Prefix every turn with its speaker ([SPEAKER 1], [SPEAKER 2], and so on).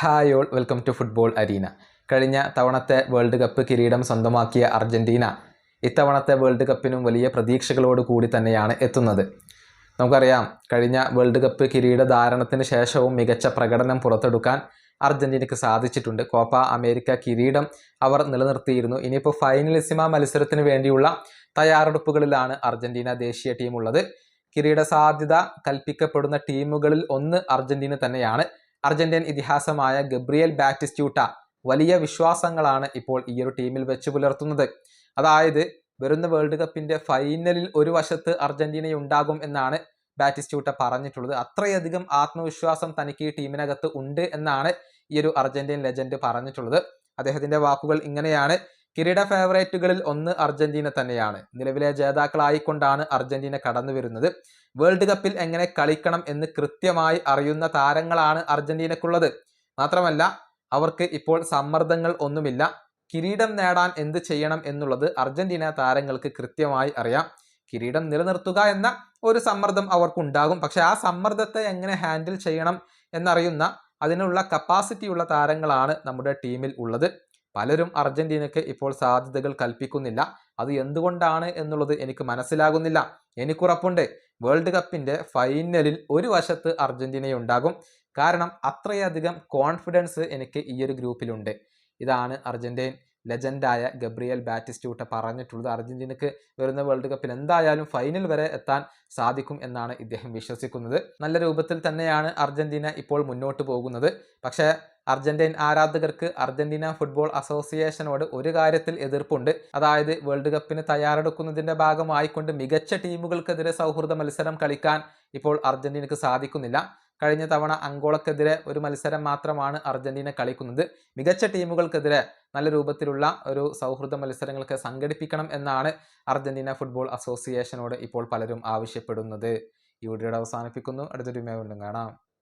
[SPEAKER 1] Hi all welcome to football arena കഴിഞ്ഞ തവണത്തെ world cup കിരീടം സ്വന്തമാക്കിയ അർജന്റീന ഇത്തവണത്തെ വേൾഡ് കപ്പിനും വലിയ പ്രതീക്ഷകളോട് കൂടി തന്നെയാണ് എത്തുന്നത്. നമുക്കറിയാം കഴിഞ്ഞ വേൾഡ് കപ്പ് കിരീട ധാരണത്തിന് ശേഷവും മികച്ച പ്രകടനം പുറത്തെടുക്കാൻ അർജന്റീനയ്ക്ക് സാധിച്ചിട്ടുണ്ട്. കോപ്പ അമേരിക്ക കിരീടം അവർ നിലനിർത്തിയിരുന്നു. ഇനിയിപ്പോൾ ഫൈനലിസിമ മത്സരത്തിന് വേണ്ടിയുള്ള തയ്യാറെടുപ്പുകളിലാണ് അർജന്റീന ദേശീയ ടീം ഉള്ളത് കിരീട സാധ്യത കൽപ്പിക്കപ്പെടുന്ന ടീമുകളിൽ ഒന്ന് അർജന്റീന തന്നെയാണ്. അർജന്റീൻ ഇതിഹാസമായ ഗബ്രിയൽ ബാറ്റിസ്റ്റ്യൂട്ട വലിയ വിശ്വാസങ്ങളാണ് ഇപ്പോൾ ഈ ഒരു ടീമിൽ വെച്ച് പുലർത്തുന്നത്. അതായത് വരുന്ന വേൾഡ് കപ്പിന്റെ ഫൈനലിൽ ഒരു വശത്ത് അർജന്റീന ഉണ്ടാകും എന്നാണ് ബാറ്റിസ്റ്റ്യൂട്ട പറഞ്ഞിട്ടുള്ളത്. അത്രയധികം ആത്മവിശ്വാസം തനിക്ക് ഈ ടീമിനകത്ത് ഉണ്ട് എന്നാണ് ഈ ഒരു അർജന്റീൻ ലെജൻഡ് പറഞ്ഞിട്ടുള്ളത്. അദ്ദേഹത്തിന്റെ വാക്കുകൾ ഇങ്ങനെയാണ്. കിരീട ഫേവറേറ്റുകളിൽ ഒന്ന് അർജന്റീന തന്നെയാണ്. നിലവിലെ ജേതാക്കളായിക്കൊണ്ടാണ് അർജന്റീന കടന്നു വരുന്നത്. വേൾഡ് കപ്പിൽ എങ്ങനെ കളിക്കണം എന്ന് കൃത്യമായി അറിയുന്ന താരങ്ങളാണ് അർജന്റീനക്കുള്ളത്. മാത്രമല്ല അവർക്ക് ഇപ്പോൾ സമ്മർദ്ദങ്ങൾ ഒന്നുമില്ല. കിരീടം നേടാൻ എന്ത് ചെയ്യണം എന്നുള്ളത് അർജന്റീന താരങ്ങൾക്ക് കൃത്യമായി അറിയാം. കിരീടം നിലനിർത്തുക എന്ന ഒരു സമ്മർദ്ദം അവർക്കുണ്ടാകും. പക്ഷെ ആ സമ്മർദ്ദത്തെ എങ്ങനെ ഹാൻഡിൽ ചെയ്യണം എന്നറിയുന്ന അതിനുള്ള കപ്പാസിറ്റി ഉള്ള താരങ്ങളാണ് നമ്മുടെ ടീമിൽ ഉള്ളത്. പലരും അർജന്റീനയ്ക്ക് ഇപ്പോൾ സാധ്യതകൾ കൽപ്പിക്കുന്നില്ല. അത് എന്തുകൊണ്ടാണ് എന്നുള്ളത് എനിക്ക് മനസ്സിലാകുന്നില്ല. എനിക്കുറപ്പുണ്ട്. വേൾഡ് കപ്പിന്റെ ഫൈനലിൽ ഒരു വശത്ത് അർജന്റീനയുണ്ടാകും. കാരണം അത്രയധികം കോൺഫിഡൻസ് എനിക്ക് ഈ ഒരു ഗ്രൂപ്പിലുണ്ട്. ഇതാണ് അർജന്റീൻ. ലെജൻഡായ ഗബ്രിയൽ ബാറ്റിസ്റ്റൂട്ട പറഞ്ഞിട്ടുള്ളത്. അർജന്റീനക്ക് വരുന്ന വേൾഡ് കപ്പിൽ എന്തായാലും ഫൈനൽ വരെ എത്താൻ സാധിക്കും എന്നാണ് ഇദ്ദേഹം വിശ്വസിക്കുന്നത്. നല്ല രൂപത്തിൽ തന്നെയാണ് അർജന്റീന ഇപ്പോൾ മുന്നോട്ട് പോകുന്നത്. പക്ഷേ അർജന്റീൻ ആരാധകർക്ക് അർജന്റീന ഫുട്ബോൾ അസോസിയേഷനോട് ഒരു കാര്യത്തിൽ എതിർപ്പുണ്ട്. അതായത് വേൾഡ് കപ്പിന് തയ്യാറെടുക്കുന്നതിന്റെ ഭാഗമായിക്കൊണ്ട് മികച്ച ടീമുകൾക്കെതിരെ സൗഹൃദ മത്സരം കളിക്കാൻ ഇപ്പോൾ അർജന്റീനക്ക് സാധിക്കുന്നില്ല. കഴിഞ്ഞ തവണ അങ്കോളക്കെതിരെ ഒരു മത്സരം മാത്രമാണ് അർജന്റീന കളിക്കുന്നത്. മികച്ച ടീമുകൾക്കെതിരെ നല്ല രൂപത്തിലുള്ള ഒരു സൗഹൃദ മത്സരങ്ങൾക്ക് സംഘടിപ്പിക്കണം എന്നാണ് അർജന്റീന ഫുട്ബോൾ അസോസിയേഷനോട് ഇപ്പോൾ പലരും ആവശ്യപ്പെടുന്നത്. ഈ വീഡിയോയുടെ അവസാനിപ്പിക്കുന്നു. അടുത്തൊരു മേ വീണ്ടും കാണാം.